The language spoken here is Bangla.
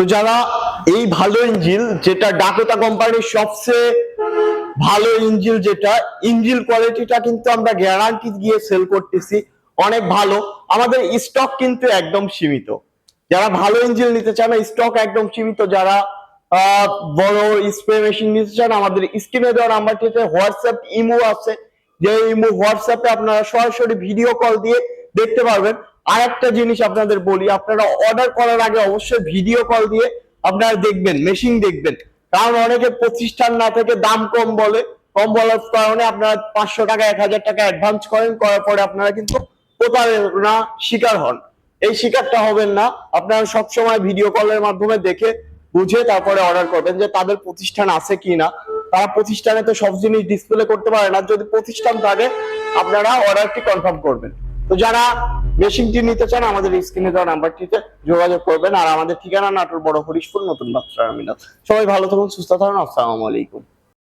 তো যারা এই ভালো ইঞ্জিল, যেটা ডাকোটা কোম্পানির সবচেয়ে ভালো ইঞ্জিল যেটা, ইঞ্জিল কোয়ালিটিটা কিন্তু আমরা গ্যারান্টি দিয়ে সেল করতেছি, অনেক ভালো। আমাদের স্টক কিন্তু একদম সীমিত। যারা ভালো ইঞ্জিল নিতে চান স্টক একদম সীমিত। যারা বড় স্প্রে মেশিন নিতে চান, আমাদের স্ক্রিনে দেওয়া নাম্বারটিতে হোয়াটসঅ্যাপ ইমো আছে। যে ইমো হোয়াটসঅ্যাপে আপনারা সরাসরি ভিডিও কল দিয়ে দেখতে পারবেন। আর একটা জিনিস আপনাদের বলি, আপনারা অর্ডার করার আগে অবশ্যই ভিডিও কল দিয়ে আপনারা দেখবেন মেশিন দেখবেন। কারণ অনেকে প্রতিষ্ঠান না থেকে দাম কম বলে। কম বলার কারণে আপনারা পাঁচশো টাকা, এক হাজার টাকা অ্যাডভান্স করেন, করার পরে আপনারা কিন্তু প্রতারণা শিকার হন। এই শিকারটা হবেন না। আপনারা সবসময় ভিডিও কলের মাধ্যমে দেখে, বুঝে তারপরে অর্ডার করবেন যে তাদের প্রতিষ্ঠান আছে কি না তারা প্রতিষ্ঠানে তো সব জিনিস ডিসপ্লে করতে পারে না। যদি প্রতিষ্ঠান থাকে, আপনারা অর্ডারটি কনফার্ম করবেন। তো যারা মেশিনটি নিতে চান, আমাদের স্ক্রিনে দেওয়া নাম্বারটিতে যোগাযোগ করবেন। আর আমাদের ঠিকানা নাটোর বড় হরিশপুর, নতুন বাচ্চা সবাই ভালো থাকুন, সুস্থ থাকুন, আসসালামু আলাইকুম।